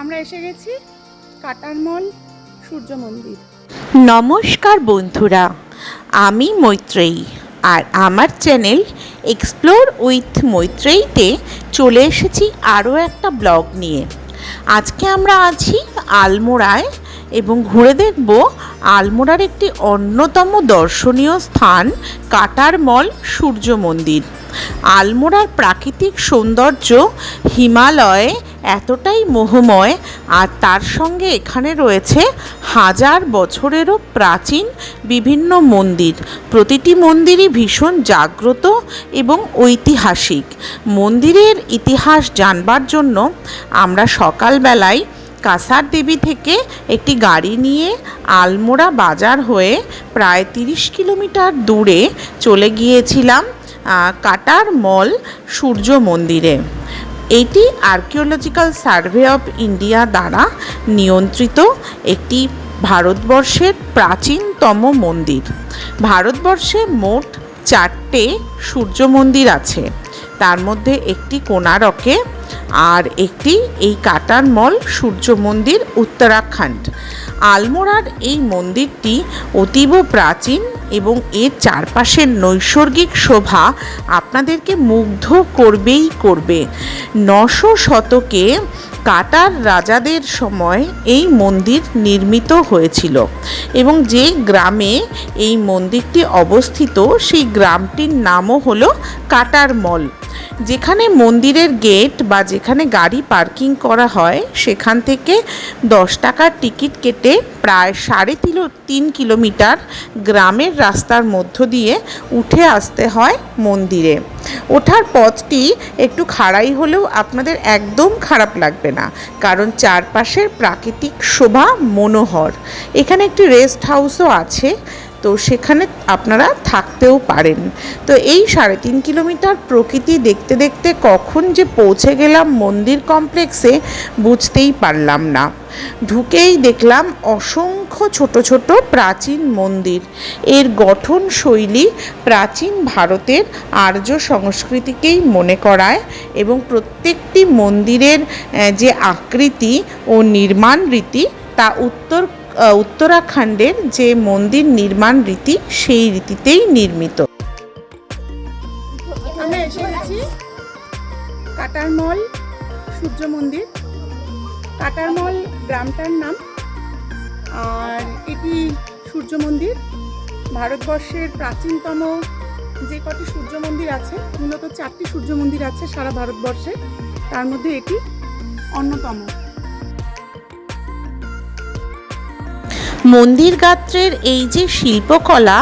আমরা এসে গেছি কাটারমল সূর্য মন্দির। নমস্কার বন্ধুরা, আমি মৈত্রেয়ী আর আমার চ্যানেল এক্সপ্লোর উইথ মৈত্রেয়ীতে চলে এসেছি আরও একটা ব্লগ নিয়ে। আজকে আমরা আছি আলমোড়ায় এবং ঘুরে দেখব আলমোড়ার একটি অন্যতম দর্শনীয় স্থান কাটারমল সূর্য মন্দির। আলমোড়ার প্রাকৃতিক সৌন্দর্য হিমালয়ে এতটাই মোহময় আর তার সঙ্গে এখানে রয়েছে হাজার বছরেরও প্রাচীন বিভিন্ন মন্দির। প্রতিটি মন্দিরই ভীষণ জাগ্রত এবং ঐতিহাসিক। মন্দিরের ইতিহাস জানবার জন্য আমরা সকালবেলায় কাসার দেবী থেকে একটি গাড়ি নিয়ে আলমোড়া বাজার হয়ে প্রায় তিরিশ কিলোমিটার দূরে চলে গিয়েছিলাম কাটার মল সূর্য মন্দিরে। এটি আর্কিওলজিক্যাল সার্ভে অফ ইন্ডিয়া দ্বারা নিয়ন্ত্রিত একটি ভারতবর্ষের প্রাচীনতম মন্দির। ভারতবর্ষে মোট চারটে সূর্য মন্দির আছে। তার মধ্যে একটি কোনারকে আর একটি এই কাটারমল সূর্য মন্দির উত্তরাখণ্ড। আলমোড়ার এই মন্দিরটি অতীব প্রাচীন এবং এর চারপাশের নৈসর্গিক শোভা আপনাদেরকে মুগ্ধ করবেই করবে। নশো শতকে কাটার রাজাদের সময় এই মন্দির নির্মিত হয়েছিল এবং যে গ্রামে এই মন্দিরটি অবস্থিত, সেই গ্রামটির নামও হলো কাটারমল যেখানে মন্দিরের গেট বা যেখানে গাড়ি পার্কিং করা হয়, সেখান থেকে দশ টাকার টিকিট কেটে প্রায় সাড়ে তিন তিন কিলোমিটার গ্রামের রাস্তার মধ্য দিয়ে উঠে আসতে হয় মন্দিরে। ওঠার পথটি একটু খাড়াই হলেও আপনাদের একদম খারাপ লাগবে না। কারণ চারপাশের প্রাকৃতিক শোভা মনোহর। এখানে একটি রেস্ট হাউসও আছে। তো সেখানে আপনারা থাকতেও পারেন। তো এই সাড়ে তিন কিলোমিটার প্রকৃতি দেখতে দেখতে কখন যে পৌঁছে গেলাম মন্দির কমপ্লেক্সে বুঝতেই পারলাম না। ঢুকেই দেখলাম অসংখ্য ছোট ছোট প্রাচীন মন্দির। এর গঠন শৈলী প্রাচীন ভারতের আর্য সংস্কৃতিকেই মনে করায় এবং প্রত্যেকটি মন্দিরের যে আকৃতি ও নির্মাণ রীতি তা উত্তর উত্তরাখণ্ডের যে মন্দির নির্মাণ রীতি, সেই রীতিতেই নির্মিত। আমরা এসে কাটারমল সূর্য মন্দির। কাটারমল গ্রামটার নাম। আর এটি সূর্য মন্দির। ভারতবর্ষের প্রাচীনতম যে কটি সূর্য মন্দির আছে, মূলত চারটি সূর্য মন্দির আছে সারা ভারতবর্ষে। তার মধ্যে এটি অন্যতম। মন্দির গাত্রের এই যে শিল্পকলা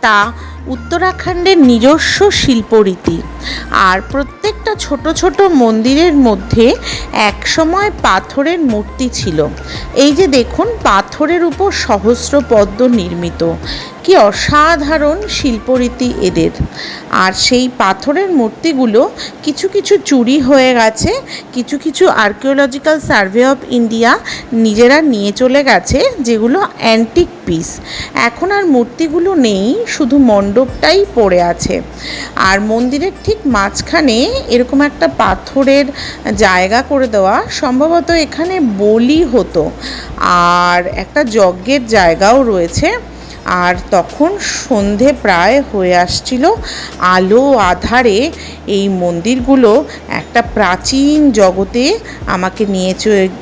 তা উত্তরাখণ্ডের নিজস্ব শিল্পরীতি। আর প্রত্যেকটা ছোট ছোট মন্দিরের মধ্যে একসময় পাথরের মূর্তি ছিল। এই যে দেখুন, পাথরের উপর সহস্র পদ্ম নির্মিত। কি অসাধারণ শিল্পরীতি এদের। আর সেই পাথরের মূর্তিগুলো কিছু কিছু চুরি হয়ে গেছে, কিছু কিছু আর্কিওলজিক্যাল সার্ভে অফ ইন্ডিয়া নিজেরা নিয়ে চলে গেছে, যেগুলো অ্যান্টিক পিস এখন আর মূর্তিগুলো নেই, শুধু মণ্ডপটাই পড়ে আছে। আর মন্দিরের ঠিক মাঝখানে এরকম একটা পাথরের জায়গা করে দেওয়া, সম্ভবত এখানে বলি হতো। আর একটা যজ্ঞের জায়গাও রয়েছে। আর তখন সন্ধে প্রায় হয়ে আসছিল। আলো আধারে এই মন্দিরগুলো একটা প্রাচীন জগতে আমাকে নিয়ে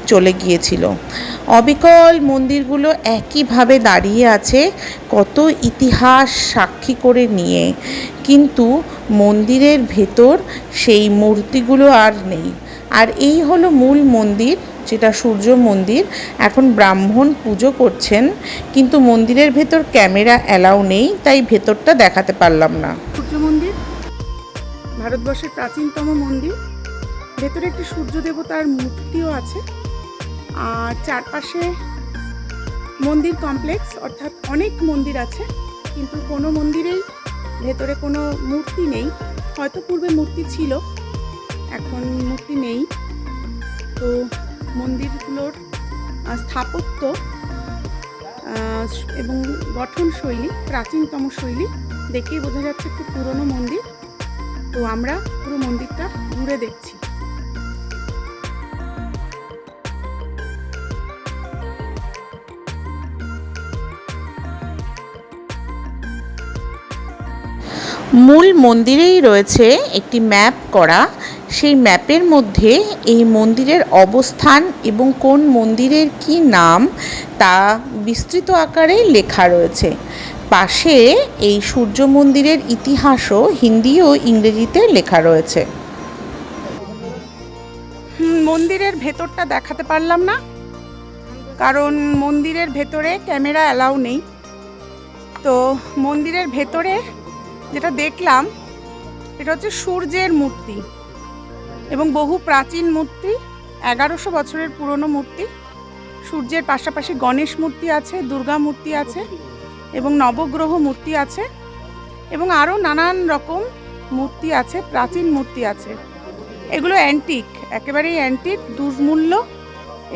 চলে গিয়েছিল। অবিকল মন্দিরগুলো একইভাবে দাঁড়িয়ে আছে, কত ইতিহাস সাক্ষী করে নিয়ে। কিন্তু মন্দিরের ভেতর সেই মূর্তিগুলো আর নেই। আর এই হলো মূল মন্দির। যেটা সূর্য মন্দির, এখন ব্রাহ্মণ পুজো করছেন, কিন্তু মন্দিরের ভেতর ক্যামেরা অ্যালাউ নেই, তাই ভেতরটা দেখাতে পারলাম না। সূর্য মন্দির, ভারতবর্ষের প্রাচীনতম মন্দির। ভেতরে একটি সূর্য দেবতার মূর্তিও আছে। আর চারপাশে মন্দির কমপ্লেক্স, অর্থাৎ অনেক মন্দির আছে, কিন্তু কোনো মন্দিরেই ভেতরে কোনো মূর্তি নেই। হয়তো পূর্বে মূর্তি ছিল, এখন মূর্তি নেই। তো মন্দিরগুলোর স্থাপত্য এবং গঠন শৈলী প্রাচীনতম শৈলী দেখেই বোঝা যাচ্ছে একটু পুরনো মন্দির। তো আমরা পুরো মন্দিরটা ঘুরে দেখছি। মূল মন্দিরেই রয়েছে একটি ম্যাপ করা। সেই ম্যাপের মধ্যে এই মন্দিরের অবস্থান এবং কোন মন্দিরের কি নাম তা বিস্তৃত আকারে লেখা রয়েছে। পাশে এই সূর্য মন্দিরের ইতিহাসও হিন্দি ও ইংরেজিতে লেখা রয়েছে। মন্দিরের ভেতরটা দেখাতে পারলাম না, কারণ মন্দিরের ভেতরে ক্যামেরা অ্যালাউ নেই। তো মন্দিরের ভেতরে যেটা দেখলাম, এটা হচ্ছে সূর্যের মূর্তি। এবং বহু প্রাচীন মূর্তি, এগারোশো বছরের পুরনো মূর্তি, সূর্যের পাশাপাশি গণেশ মূর্তি আছে, দুর্গা মূর্তি আছে এবং নবগ্রহ মূর্তি আছে এবং আরও নানান রকম মূর্তি আছে, প্রাচীন মূর্তি আছে। এগুলো অ্যান্টিক একেবারেই অ্যান্টিক দুর্মূল্য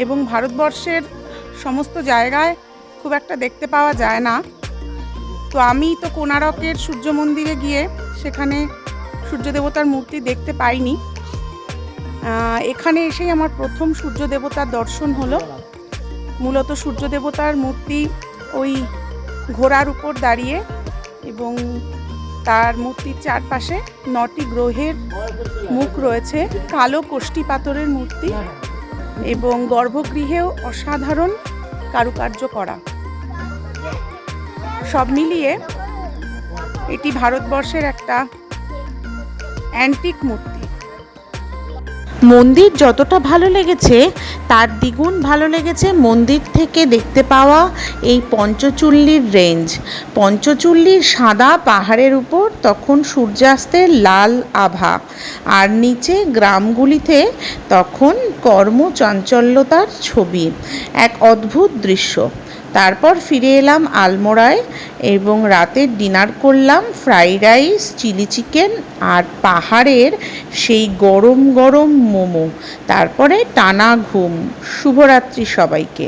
এবং ভারতবর্ষের সমস্ত জায়গায় খুব একটা দেখতে পাওয়া যায় না। তো আমি তো কোনারকের সূর্য মন্দিরে গিয়ে সেখানে সূর্য দেবতার মূর্তি দেখতে পাইনি। এখানে এসেই আমার প্রথম সূর্য দেবতার দর্শন হলো। মূলত সূর্য দেবতার মূর্তি ওই ঘোড়ার উপর দাঁড়িয়ে এবং তার মূর্তির চারপাশে নটি গ্রহের মুখ রয়েছে, কালো কোষ্ঠী পাথরের মূর্তি এবং গর্ভগৃহেও অসাধারণ কারুকার্য করা। সব মিলিয়ে এটি ভারতবর্ষের একটা অ্যান্টিক মূর্তি। মন্দির যতটা ভালো লেগেছে, তার দ্বিগুণ ভালো লেগেছে মন্দির থেকে দেখতে পাওয়া এই পঞ্চচুল্লির রেঞ্জ পঞ্চচুল্লির সাদা পাহাড়ের উপর তখন সূর্যাস্তের লাল আভা, আর নিচে গ্রামগুলিতে তখন কর্মচাঞ্চল্যতার ছবি, এক অদ্ভুত দৃশ্য। তারপর ফিরে এলাম আলমোড়ায় এবং রাতের ডিনার করলাম ফ্রাইড রাইস, চিলি চিকেন আর পাহাড়ের সেই গরম গরম মোমো, তারপরে টানা ঘুম। শুভরাত্রি সবাইকে।